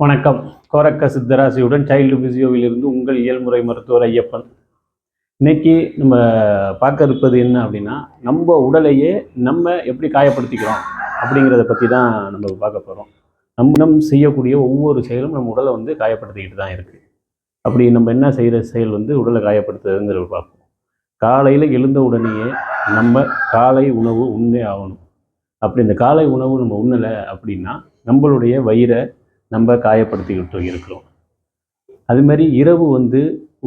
வணக்கம். கோரக்க சித்தராசியுடன் சைல்டு பிசியோவிலிருந்து உங்கள் இயல்முறை மருத்துவர் ஐயப்பன். இன்னைக்கு நம்ம பார்க்க இருப்பது என்ன அப்படின்னா நம்ம உடலையே நம்ம எப்படி காயப்படுத்திக்கிறோம் அப்படிங்கிறத பற்றி தான் நம்ம பார்க்க போகிறோம் நம்ம நம் செய்யக்கூடிய ஒவ்வொரு செயலும் நம்ம உடலை வந்து காயப்படுத்திக்கிட்டு தான் இருக்குது அப்படி நம்ம என்ன செய்கிற செயல் வந்து உடலை காயப்படுத்துறதுங்கிறத பார்ப்போம். காலையில் எழுந்த உடனேயே நம்ம காலை உணவு உண்ணே ஆகணும். அப்படி இந்த காலை உணவு நம்ம உண்ணலை அப்படின்னா நம்மளுடைய வயிறை நம்ம காயப்படுத்திக்கிட்டு இருக்கிறோம். அது மாதிரி இரவு வந்து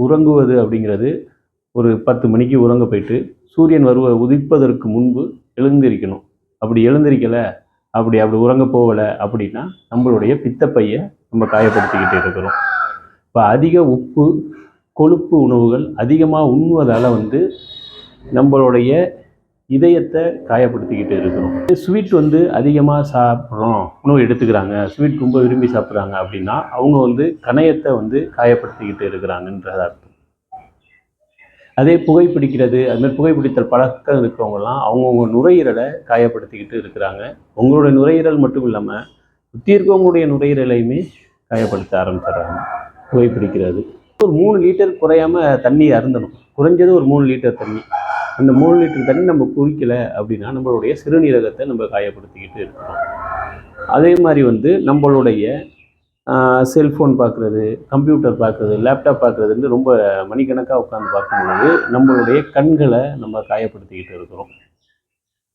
உறங்குவது அப்படிங்கிறது ஒரு பத்து மணிக்கு உறங்க போயிட்டு சூரியன் வருவ உதிப்பதற்கு முன்பு எழுந்திருக்கணும். அப்படி எழுந்திருக்கலை அப்படி அப்படி உறங்க போகலை அப்படின்னா நம்மளுடைய பித்தப்பையை நம்ம காயப்படுத்திக்கிட்டு இருக்கிறோம். இப்போ அதிக உப்பு கொழுப்பு உணவுகள் அதிகமாக உண்ணுவதால் வந்து நம்மளுடைய இதயத்தை காயப்படுத்திக்கிட்டு இருக்கிறோம். ஸ்வீட் வந்து அதிகமாக சாப்பிட்றோம். உணவு எடுத்துக்கிறாங்க. ஸ்வீட் ரொம்ப விரும்பி சாப்பிட்றாங்க அப்படின்னா அவங்க வந்து கணையத்தை வந்து காயப்படுத்திக்கிட்டு இருக்கிறாங்கன்றது அர்த்தம். அதே புகைப்பிடிக்கிறது அதுமாதிரி புகைப்பிடித்தல் பழக்கம் இருக்கிறவங்கலாம் அவங்கவுங்க நுரையீரலை காயப்படுத்திக்கிட்டு இருக்கிறாங்க. உங்களுடைய நுரையீரல் மட்டும் இல்லாமல் சுற்றி இருக்கவங்களுடைய நுரையீரலையுமே காயப்படுத்த ஆரம்பிச்சிடுறாங்க. புகைப்பிடிக்கிறது. ஒரு மூணு லிட்டர் குறையாம தண்ணி அருந்தணும். குறைஞ்சது ஒரு மூணு லிட்டர் தண்ணி. அந்த மூணு லிட்டர் தண்ணி நம்ம குடிக்கல அப்படின்னா நம்மளுடைய சிறுநீரகத்தை நம்ம காயப்படுத்திக்கிட்டு இருக்கிறோம் அதே மாதிரி வந்து நம்மளுடைய செல்ஃபோன் பார்க்குறது கம்ப்யூட்டர் பார்க்குறது லேப்டாப் பார்க்குறதுன்னு ரொம்ப மணிக்கணக்காக உட்காந்து பார்க்கும்பொழுது நம்மளுடைய கண்களை நம்ம காயப்படுத்திக்கிட்டு இருக்கிறோம்.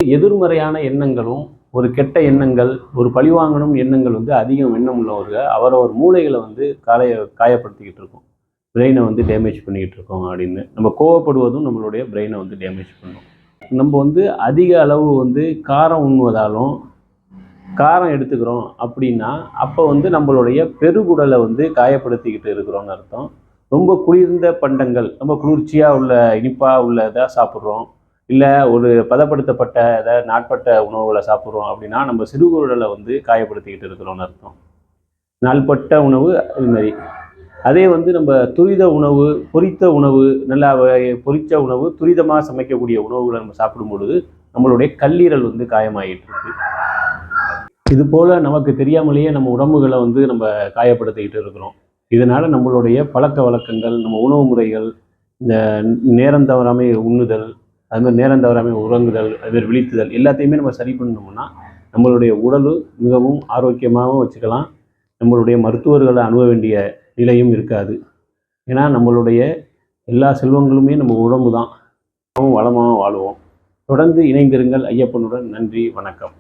எதிர்மறையான எண்ணங்களும் ஒரு கெட்ட எண்ணங்கள் ஒரு பழிவாங்கணும் எண்ணங்கள் வந்து அதிகம் எண்ணம் உள்ளவர்கள் அவரவர் மூளைகளை வந்து காய காயப்படுத்திக்கிட்டு இருக்கோம். பிரெயினை வந்து டேமேஜ் பண்ணிக்கிட்டு இருக்கோம் அப்படின்னு. நம்ம கோவப்படுவதும் நம்மளுடைய பிரெயினை வந்து டேமேஜ் பண்ணும். நம்ம வந்து அதிக அளவு வந்து காரம் உண்ணுவதாலும் காரம் எடுத்துக்கிறோம் அப்படின்னா அப்போ வந்து நம்மளுடைய பெருகுடலை வந்து காயப்படுத்திக்கிட்டு இருக்கிறோம்னு அர்த்தம். ரொம்ப குளிர்ந்த பண்டங்கள் ரொம்ப குளிர்ச்சியாக உள்ள இனிப்பாக உள்ள இதாக சாப்பிட்றோம். இல்லை ஒரு பதப்படுத்தப்பட்ட இதை நாட்பட்ட உணவுகளை சாப்பிட்றோம் அப்படின்னா நம்ம சிறுகுடலை வந்து காயப்படுத்திக்கிட்டு இருக்கிறோம்னு அர்த்தம். நாள்பட்ட உணவு அதுமாரி அதே வந்து நம்ம துரித உணவு பொரித்த உணவு நல்லா பொரித்த உணவு துரிதமாக சமைக்கக்கூடிய உணவுகளை நம்ம சாப்பிடும் பொழுது நம்மளுடைய கல்லீரல் வந்து காயமாகிட்டு இருக்கு. இது போல் நமக்கு தெரியாமலேயே நம்ம உடம்புகளை வந்து நம்ம காயப்படுத்திக்கிட்டு இருக்கிறோம். இதனால் நம்மளுடைய பழக்க வழக்கங்கள் நம்ம உணவு முறைகள் இந்த நேரம் தவறாமல் உண்ணுதல் அது மாதிரி நேரம் தவறாமல் உறங்குதல் அதுமாதிரி விழித்துதல் எல்லாத்தையுமே நம்ம சரி பண்ணோம்னா நம்மளுடைய உடல் மிகவும் ஆரோக்கியமாகவும் வச்சுக்கலாம். நம்மளுடைய மருத்துவர்களை அணுக வேண்டிய நிலையும் இருக்காது. ஏன்னா நம்மளுடைய எல்லா செல்வங்களுமே நம்ம உடம்பு தான் வளமாக வாழுவோம். தொடர்ந்து இணைந்திருங்கள். ஐயப்பனுடன் நன்றி வணக்கம்.